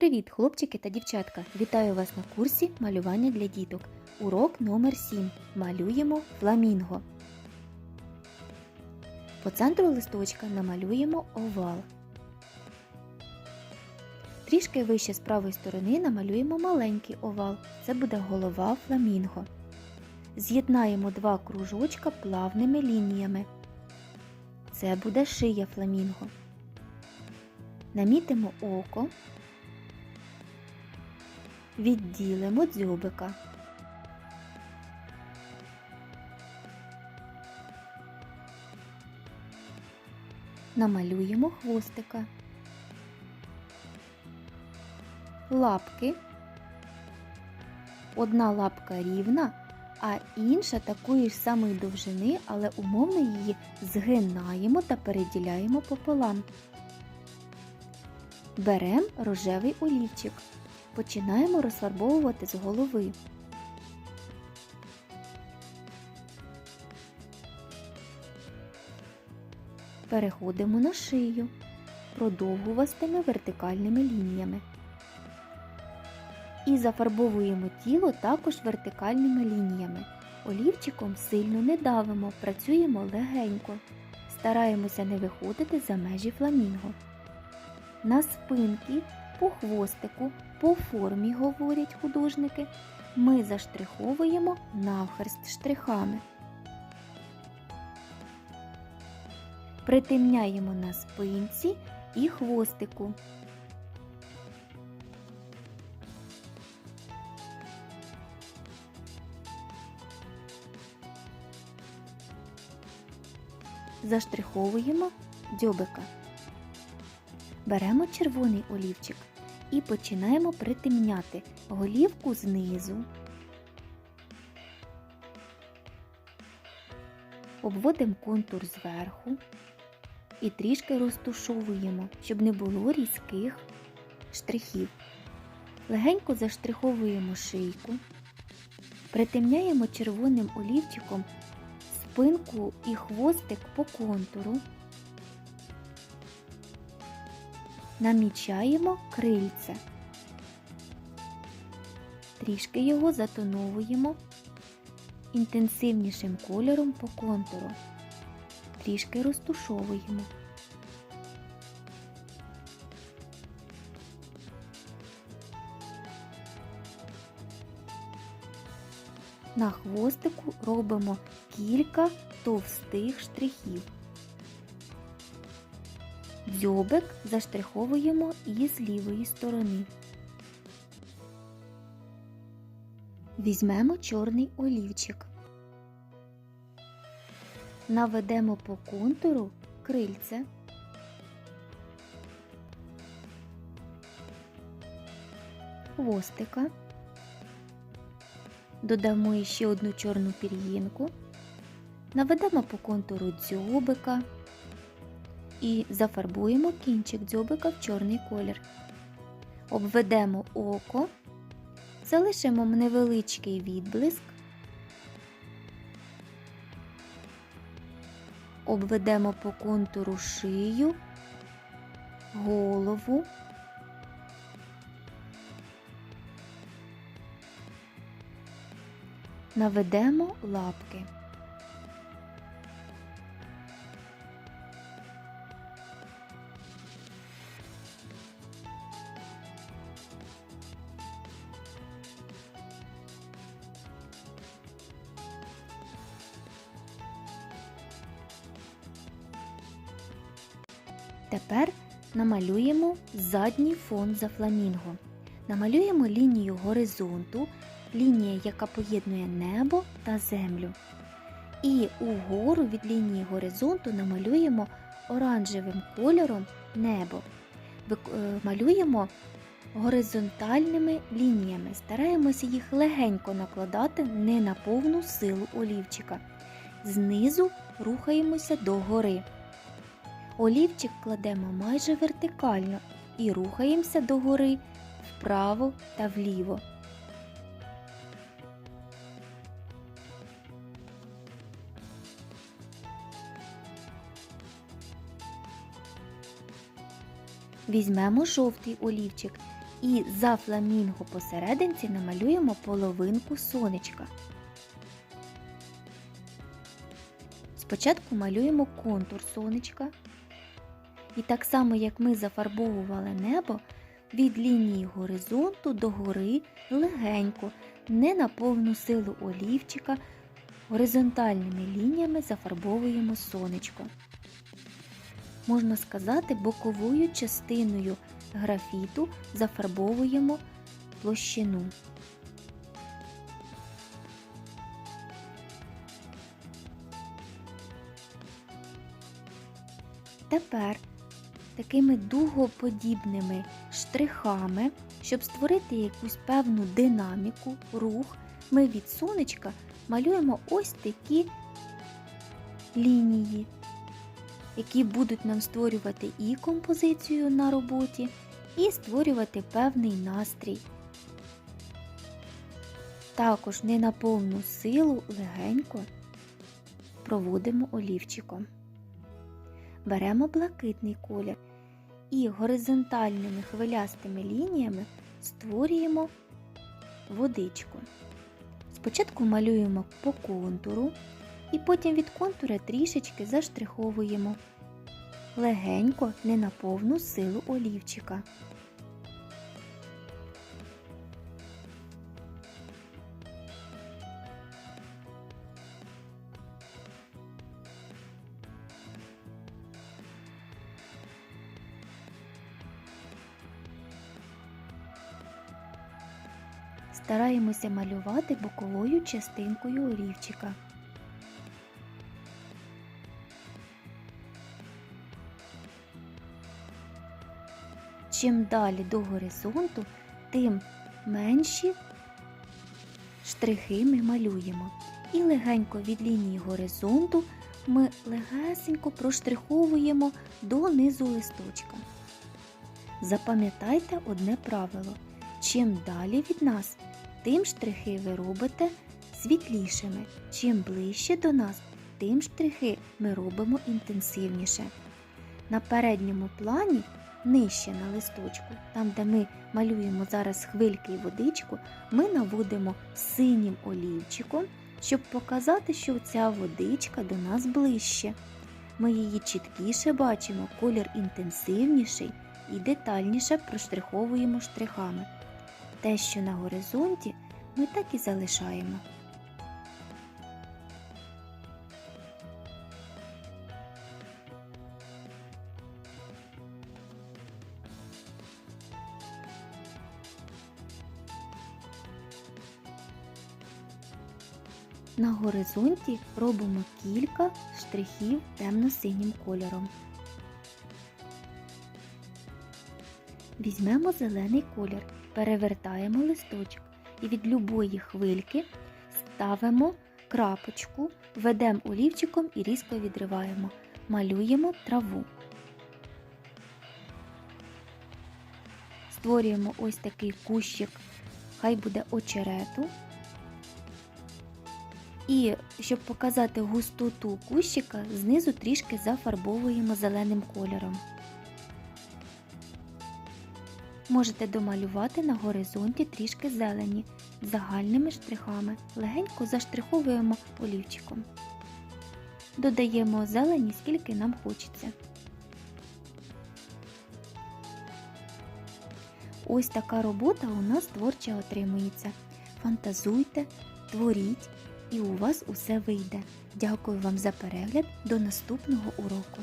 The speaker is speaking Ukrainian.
Привіт, хлопчики та дівчатка! Вітаю вас на курсі малювання для діток. Урок номер 7. Малюємо фламінго. По центру листочка намалюємо овал. Трішки вище з правої сторони намалюємо маленький овал. Це буде голова фламінго. З'єднаємо два кружочка плавними лініями. Це буде шия фламінго. Намітимо око. Відділимо дзьобика. Намалюємо хвостика. Лапки. Одна лапка рівна, а інша такої ж самої довжини, але умовно її згинаємо та переділяємо пополам. Беремо рожевий олівчик. Починаємо розфарбовувати з голови. Переходимо на шию продовгувастими вертикальними лініями. І зафарбовуємо тіло також вертикальними лініями. Олівчиком сильно не давимо, працюємо легенько. Стараємося не виходити за межі фламінго. На спинки по хвостику, по формі, говорять художники, ми заштриховуємо навхрест штрихами. Притемняємо на спинці і хвостику. Заштриховуємо дзьобика. Беремо червоний олівчик і починаємо притемняти голівку знизу. Обводимо контур зверху і трішки розтушовуємо, щоб не було різких штрихів. Легенько заштриховуємо шийку, притемняємо червоним олівчиком спинку і хвостик по контуру. Намічаємо крильце. Трішки його затоновуємо інтенсивнішим кольором по контуру. Трішки розтушовуємо. На хвостику робимо кілька товстих штрихів. Дзьобик заштриховуємо і з лівої сторони. Візьмемо чорний олівчик. Наведемо по контуру крильце. Хвостика. Додамо ще одну чорну пір'їнку. Наведемо по контуру дзьобика і зафарбуємо кінчик дзьобика в чорний колір. Обведемо око, залишимо невеличкий відблиск, обведемо по контуру шию, голову. Наведемо лапки. Тепер намалюємо задній фон за фламінго. Намалюємо лінію горизонту, лінія, яка поєднує небо та землю. І угору від лінії горизонту намалюємо оранжевим кольором небо. Е, Малюємо горизонтальними лініями. Стараємося їх легенько накладати не на повну силу олівчика. Знизу рухаємося до гори. Олівчик кладемо майже вертикально і рухаємося догори вправо та вліво. Візьмемо жовтий олівчик І за фламінго посерединці намалюємо половинку сонечка. Спочатку малюємо контур сонечка. І так само, як ми зафарбовували небо, від лінії горизонту до гори легенько, не на повну силу олівчика, горизонтальними лініями зафарбовуємо сонечко. Можна сказати, боковою частиною графіту зафарбовуємо площину. Тепер такими дугоподібними штрихами, щоб створити якусь певну динаміку, рух, ми від сонечка малюємо ось такі лінії, які будуть нам створювати і композицію на роботі, і створювати певний настрій. Також не на повну силу легенько проводимо олівчиком. Беремо блакитний колір і горизонтальними хвилястими лініями створюємо водичку. Спочатку малюємо по контуру і потім від контура трішечки заштриховуємо легенько, не на повну силу олівчика. Стараємося малювати боковою частинкою олівчика. Чим далі до горизонту, тим менші штрихи ми малюємо. І легенько від лінії горизонту ми легесенько проштриховуємо до низу листочка. Запам'ятайте одне правило. Чим далі від нас, тим штрихи ви робите світлішими. Чим ближче до нас, тим штрихи ми робимо інтенсивніше. На передньому плані, нижче на листочку, там де ми малюємо зараз хвильки і водичку, ми наводимо синім олівчиком, щоб показати, що ця водичка до нас ближче. Ми її чіткіше бачимо, колір інтенсивніший і детальніше проштриховуємо штрихами. Те, що на горизонті, ми так і залишаємо. На горизонті робимо кілька штрихів темно-синім кольором. Візьмемо зелений колір, перевертаємо листочок і від любої хвильки ставимо крапочку, ведемо олівчиком і різко відриваємо. Малюємо траву. Створюємо ось такий кущик, хай буде очерету. І щоб показати густоту кущика, знизу трішки зафарбовуємо зеленим кольором. Можете домалювати на горизонті трішки зелені загальними штрихами. Легенько заштриховуємо олівчиком. Додаємо зелені, скільки нам хочеться. Ось така робота у нас творча отримується. Фантазуйте, творіть, і у вас усе вийде. Дякую вам за перегляд. До наступного уроку!